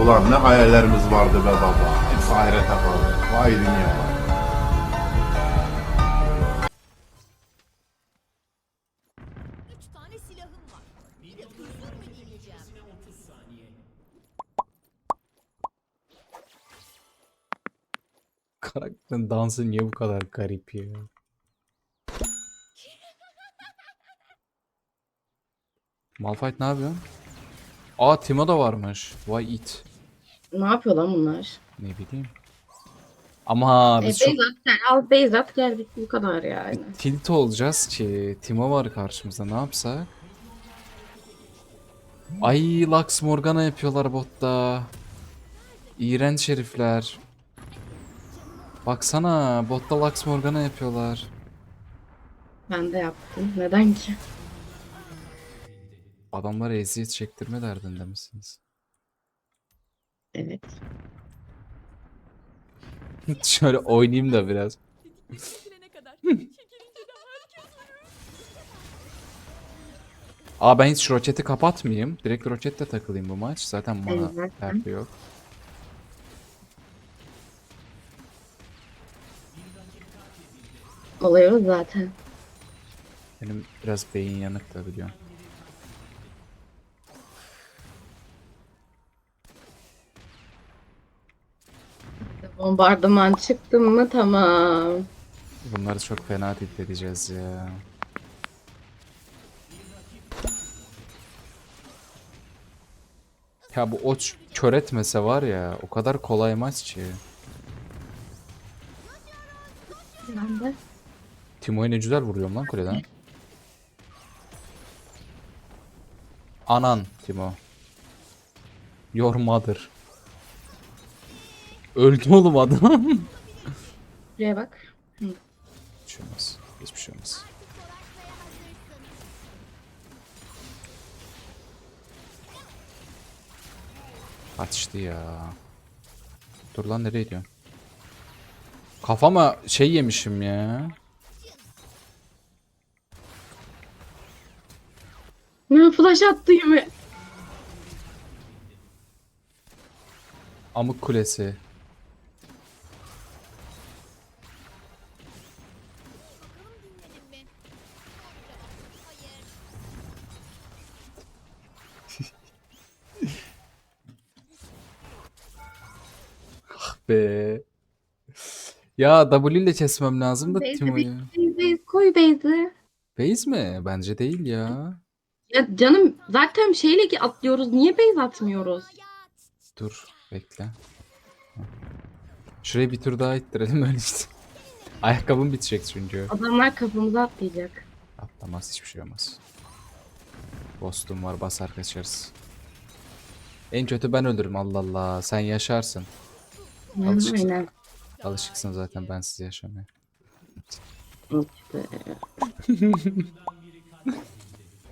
Ulan ne hayallerimiz vardı be baba. Hepsi ahirete kaldı. Vay dünya vay. Üç tane silahım var. Bir de huzur mu diyeceğim? Karakterin dansı niye bu kadar garip ya? Malphite ne yapıyor? Aa Timo da varmış. Vay it. Ne yapıyor lan bunlar? Ne bileyim. Ama E, biz çok Beyzat gel. Al Beyzat geldik bu kadar yani. tilt olacağız ki. Timo var karşımızda ne yapsak? Ay Lux Morgana yapıyorlar botta. İğrenç herifler. Baksana botta Lux Morgana yapıyorlar. Ben de yaptım. Neden ki? Adamlara eziyet çektirme derdinde misiniz? Evet. Şöyle oynayayım da biraz. Aa ben hiç roketi kapatmayayım. Direkt roketle takılayım bu maç. Zaten bana derdi yok. Olay o zaten. Benim biraz beyin yanık da biliyorum. Bombardıman çıktım mı tamam. Bunları çok fena tilt edeceğiz ya. Ya bu oç kör etmese var ya o kadar kolay maç ki. Ben de. Timo'yu ne güzel vuruyorum lan kuleden. Anan Timo. Your mother. Öldü oğlum adam. Buraya bak. Hiçbir şey olmaz. Hiçbir şey olmaz. Kaçtı ya. Dur lan nereye gidiyorsun? Kafama şey yemişim ya. Ne flash attı gibi. Amık kulesi. Ya W ile kesmem lazım da Timo'yu. Beyzi, koy Beyzi. Base mi? Bence değil ya. Ya canım zaten şeyle ki atlıyoruz. Niye Beyzi atmıyoruz? Dur bekle. Şuraya bir tur daha ittirelim öyle işte. Ayakkabım bitecek çünkü. Adamlar kafamıza atlayacak. Atlamaz hiçbir şey olmaz. Ghost'um var basar kaçarız. En kötü ben ölürüm Allah Allah. Sen yaşarsın. Alışıksın. Aynen. Alışıksın zaten ben siz yaşamaya.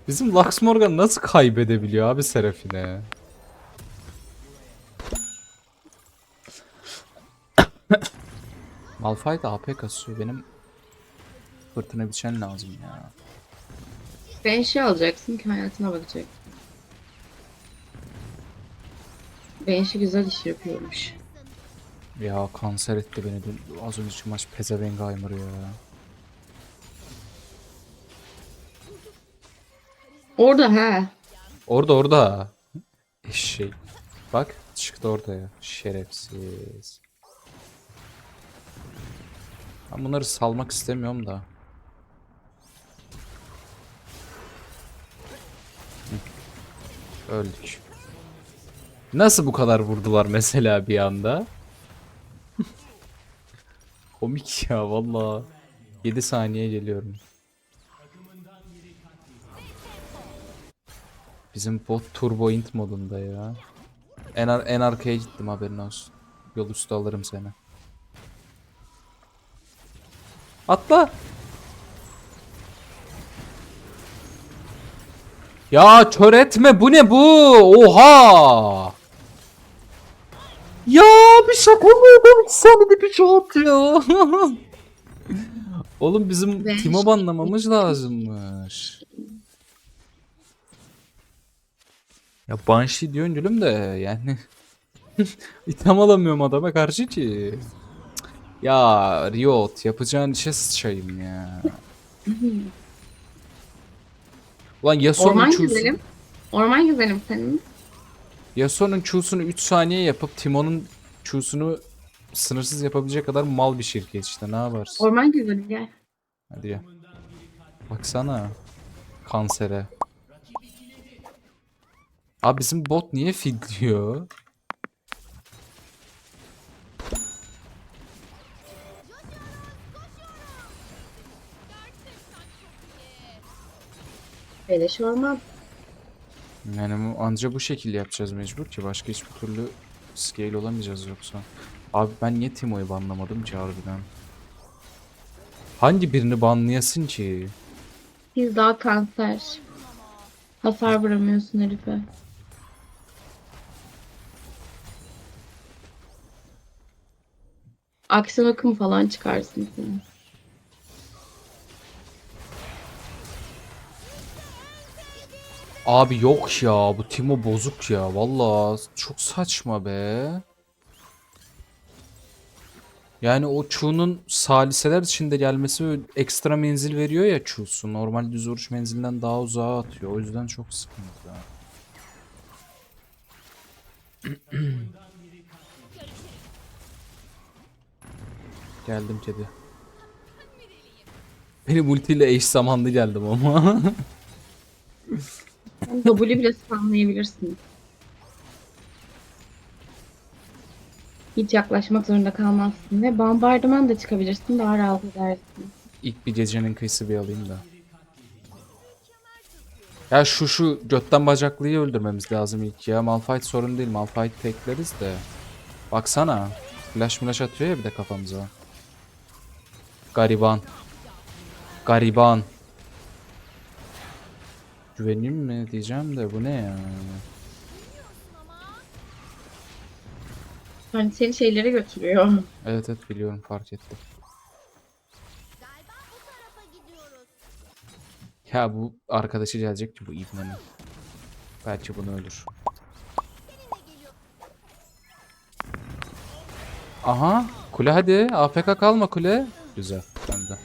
Bizim Lux Morgan nasıl kaybedebiliyor abi Seraphine? Malphite AP kasıyor. Benim fırtına biçen lazım ya. Ben şey alacaksın ki hayatına bakacak. Benşi güzel iş yapıyormuş. Ya kanser etti beni dün. Az önceki maç pezevenk Aymır ya. Orada he. Orada orada. Eşek. Bak çıktı ortaya. Şerefsiz. Ben bunları salmak istemiyorum da. Öldük. Nasıl bu kadar vurdular mesela bir anda? Komik ya valla. 7 saniye geliyorum. Bizim bot turbo int modunda ya. En, ar- en arkaya gittim haberin olsun. Yol üstü alırım seni. Atla. Ya kör etme bu ne bu? Oha. Ya bir şaka mı adam sana bir şey atıyor. Oğlum bizim Ben Timo banlamamız lazımmış. Ya Banshee diyorsun gülüm de yani İtem alamıyorum adama karşı ki. Ya Riot yapacağın işe sıçayım ya. Ulan Yasuo'nun Orman güzelim. Orman güzelim senin. Yasuo'nun Q'sunu 3 saniye yapıp Timon'un Q'sunu sınırsız yapabilecek kadar mal bir şirket işte ne yaparsın? Orman güzelim gel. Hadi ya. Baksana. Kansere. Abi bizim bot niye fidliyor? Beleş orman. Yani bu- anca bu şekilde yapacağız mecbur ki başka hiçbir türlü scale olamayacağız yoksa. Abi ben niye Timo'yu banlamadım ki harbiden? Hangi birini banlayasın ki? Biz daha kanser. Hasar vuramıyorsun herife. Aksiyon akım falan çıkarsın sen. Abi yok ya bu Timo bozuk ya valla çok saçma be. Yani o Q'nun saliseler içinde gelmesi ekstra menzil veriyor ya Q'su. Normal düz vuruş menzilinden daha uzağa atıyor. O yüzden çok sıkıntı. Geldim kedi. Benim ultiyle eş zamanlı geldim ama. W bile spamlayabilirsin. Hiç yaklaşmak zorunda kalmazsın ve bombardıman da çıkabilirsin daha rahat edersin. İlk bir gecenin kıyısı bir alayım da. Ya şu şu götten bacaklıyı öldürmemiz lazım ilk ya. Malphite sorun değil. Malphite tekleriz de. Baksana. Flash flash atıyor ya bir de kafamıza. Gariban. Gariban. Güveneyim mi diyeceğim de bu ne ya? Hani seni şeylere götürüyor. Evet evet biliyorum fark ettim. Ya bu arkadaşı gelecek ki bu İbne'nin. Belki bunu ölür. Aha kule hadi AFK kalma kule. Güzel bende.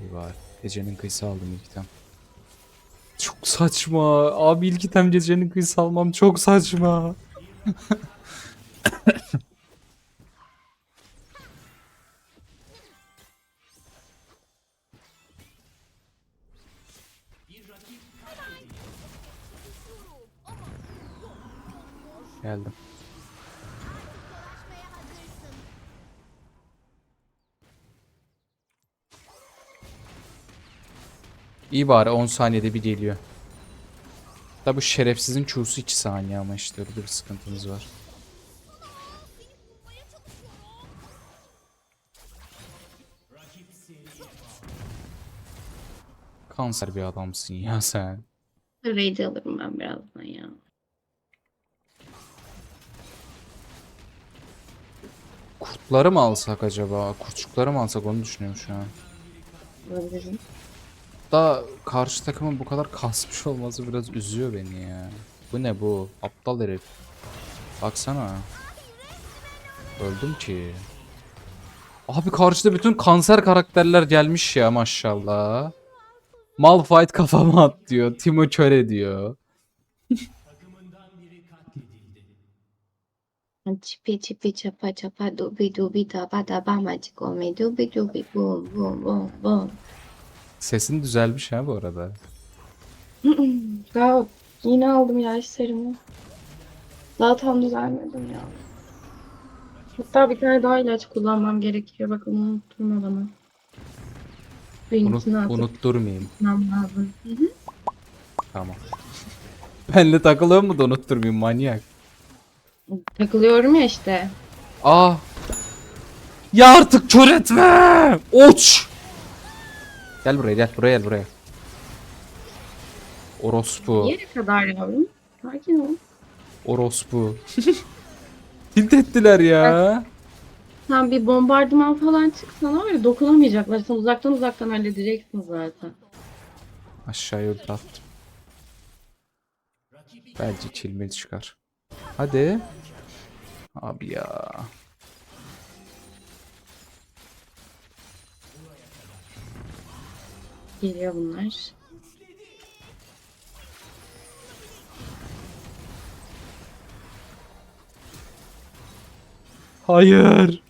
İyi bari. Gecenin kıyısı aldım ilk item. Çok saçma. Abi ilk item gecenin kıyısı almam çok saçma. Geldim. İyi bari 10 saniyede bir geliyor. Da bu şerefsizin Q'su 2 saniye ama işte öyle bir sıkıntımız var. Kanser bir adamsın ya sen. Raid alırım ben birazdan ya. Kurtları mı alsak acaba? Kurtçukları mı alsak onu düşünüyorum şu an. Alabilirim. Da karşı takımın bu kadar kasmış olması biraz üzüyor beni ya. Bu ne bu? Aptal herif. Baksana. Öldüm ki. Abi karşıda bütün kanser karakterler gelmiş ya maşallah. Malphite kafama at diyor. Timo kör diyor. Çipi çipi çapa çapa dubi dubi daba daba macik ome dubi dubi bum bum bum bum. Sesin düzelmiş ha bu arada. Ya yine aldım ya işlerimi. Daha tam düzelmedim ya. Hatta bir tane daha ilaç kullanmam gerekiyor. Bak onu unutturma bana. Unut, Benimkini atıp unutturmayayım. tutmam lazım. Hı hı. Tamam. Benle takılıyor mu da unutturmayayım manyak. Takılıyorum ya işte. Ah! Ya artık kör etme. Uç. Gel buraya gel buraya gel buraya. Orospu. Yere kadar yavrum. Sakin ol. Orospu. Tilt ettiler ya. Sen bir bombardıman falan çıksana var ya dokunamayacaklar. Sen uzaktan uzaktan halledeceksin zaten. Aşağıya ulti attım. Belki kilmil çıkar. Hadi. Abi ya. Geliyor bunlar. Hayır.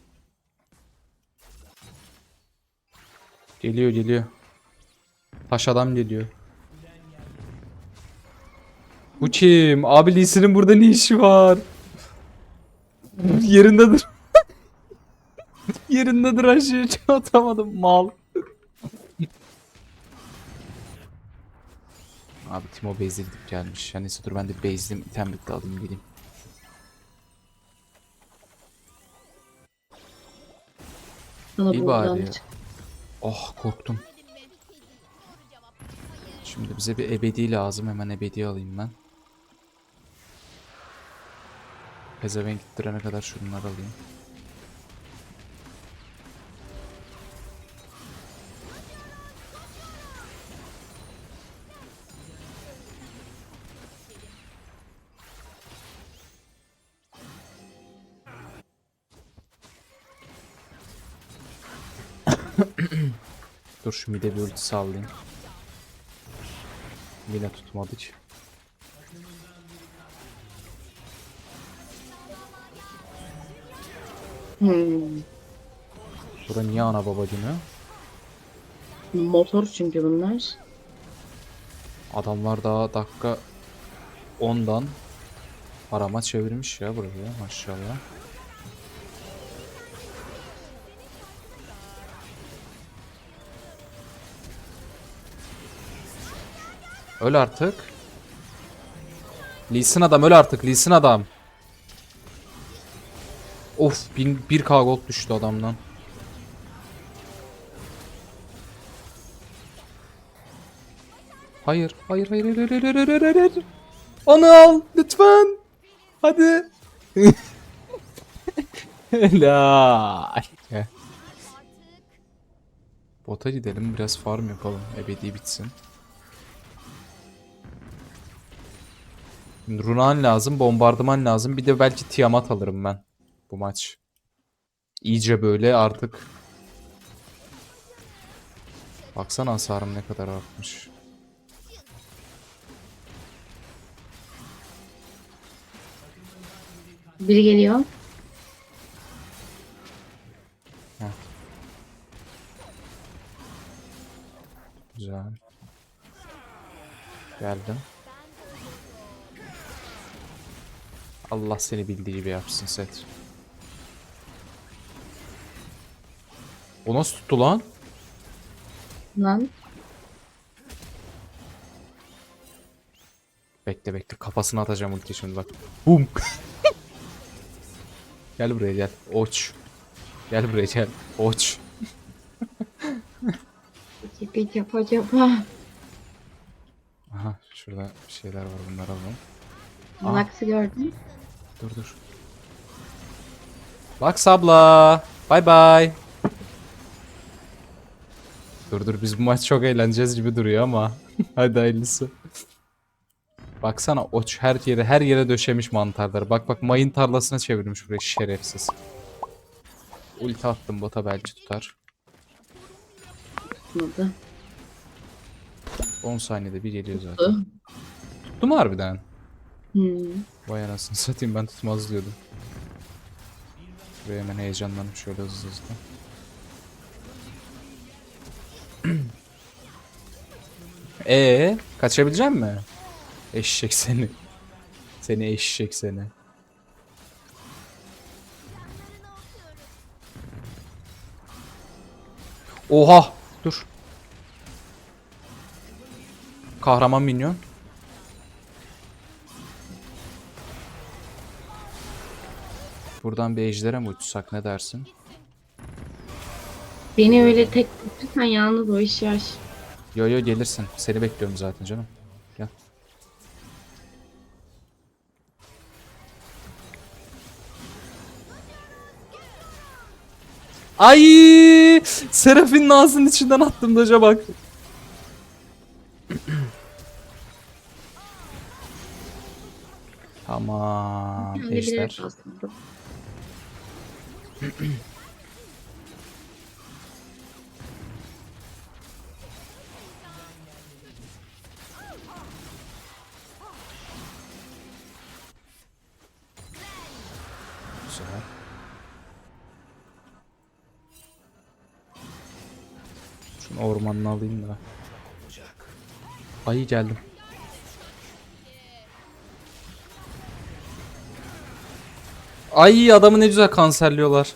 Geliyor geliyor. Taş adam geliyor. Bu kim? Abi Lee'sinin burada ne işi var? Yerinde dur. Yerinde dur aşağıya atamadım mal. Abi Timo base'e gidip gelmiş. Yani neyse dur ben de base'im item bitti alayım geleyim. Bana İyi bari ya. Oh korktum. Şimdi bize bir ebedi lazım. Hemen ebedi alayım ben. Pezevenk gittirene kadar şunları alayım. Dur şu mide bir ulti sallayayım. Yine tutmadık. Hmm. Bura niye ana baba günü? Motor çünkü bunlar. Adamlar daha dakika 10'dan arama çevirmiş ya buraya maşallah. Öl artık. Lee Sin adam öl artık Lee Sin adam. Of 1k gold düştü adamdan. Hayır, hayır, hayır, hayır, hayır, hayır, hayır, hayır, hayır. Onu al, lütfen. Hadi. Helal. Bota gidelim, biraz farm yapalım. Ebedi bitsin. Şimdi Runan lazım, bombardıman lazım. Bir de belki Tiamat alırım ben bu maç. İyice böyle artık. Baksana hasarım ne kadar artmış. Biri geliyor. Güzel. Geldim. Allah seni bildiği gibi yapsın set. O nasıl tuttu lan? Lan. Bekle bekle kafasına atacağım ulti şimdi bak. Bum. gel buraya gel. Oç. Gel buraya gel. Oç. Peki yapa yapa. Aha şurada bir şeyler var bunları alalım. Malax'ı gördün. Dur dur. Bak sabla. Bay bay. Dur dur biz bu maç çok eğleneceğiz gibi duruyor ama. Hadi hayırlısı. Baksana oç her yere her yere döşemiş mantarları. Bak bak mayın tarlasına çevirmiş burayı şerefsiz. Ulti attım bota belki tutar. Tutmadı. 10 saniyede bir geliyor zaten. Tuttu. Mu harbiden? Hmm. Vay anasını satayım ben tutmaz diyordum. Buraya hemen heyecanlanıp şöyle hızlı hızlı. Ee, kaçabilecek mi? Eşek seni. Seni eşek seni. Oha! Dur. Kahraman minyon. Buradan bir ejdere mi uçsak ne dersin? Beni öyle tek tutursan yalnız o iş yaş. Yo yo gelirsin. Seni bekliyorum zaten canım. Gel. Ay! Serafin ağzının içinden attım daca bak. tamam. Ben Güzel. Şunu ormanını alayım da. Ay geldim. Ay adamı ne güzel kanserliyorlar.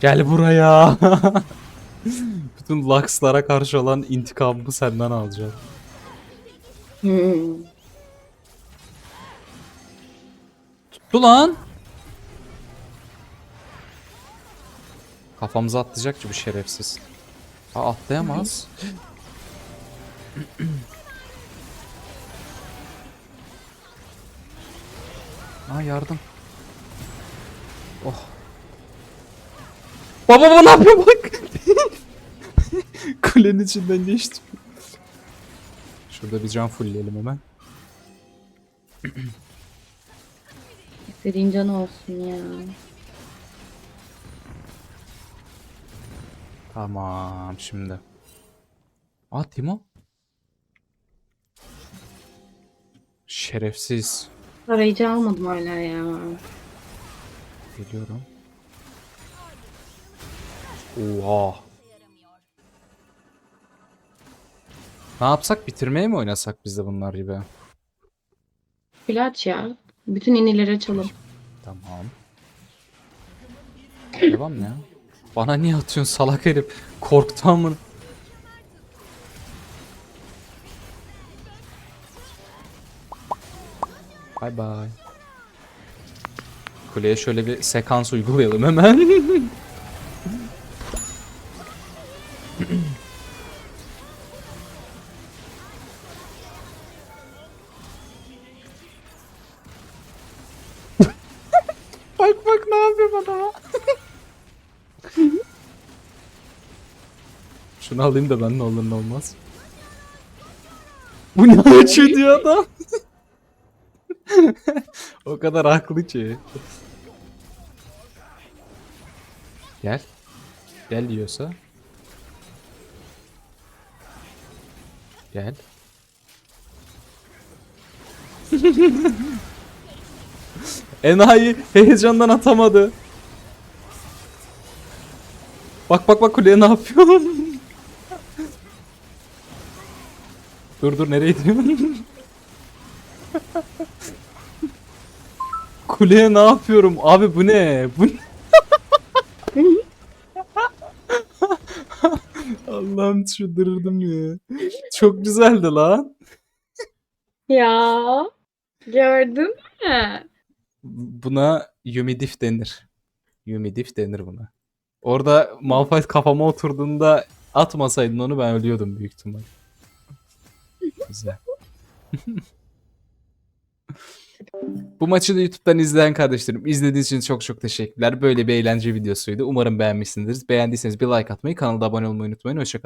Gel buraya. Bütün Lux'lara karşı olan intikamımı senden alacağım. Tuttu lan. Kafamıza atlayacak ki bu şerefsiz. Aa atlayamaz. Aa yardım. Oh. Baba baba ne yapıyor bak. Kulenin içinden geçtim. Şurada bir can fullleyelim hemen. İstediğin can olsun ya. Tamam şimdi. Aa Timo. Şerefsiz. Arayıcı almadım hala ya. Geliyorum. Oha. Ne yapsak bitirmeye mi oynasak biz de bunlar gibi? Flaç ya. Bütün inileri açalım. Tamam. Devam ya. Bana niye atıyorsun salak herif? Korktu amına. Bye bye. Kuleye şöyle bir sekans uygulayalım hemen. bak bak ne yapıyor bana. Şunu alayım da ben ne olur ne olmaz. Bu ne açıyor diyor adam. o kadar haklı ki. Gel. Gel diyorsa. Gel. Enayi heyecandan atamadı. Bak bak bak kuleye ne yapıyor? dur dur nereye gidiyorsun? Kuleye ne yapıyorum? Abi bu ne? Bu ne? Allah'ım çıldırırdım ya. Çok güzeldi lan. Ya. Gördün mü? Buna Yumidif denir. Yumidif denir buna. Orada Malphite kafama oturduğunda atmasaydın onu ben ölüyordum büyük ihtimal. Güzel. Bu maçı da YouTube'dan izleyen kardeşlerim izlediğiniz için çok çok teşekkürler. Böyle bir eğlence videosuydu. Umarım beğenmişsinizdir. Beğendiyseniz bir like atmayı, kanala abone olmayı unutmayın. Hoşçakalın.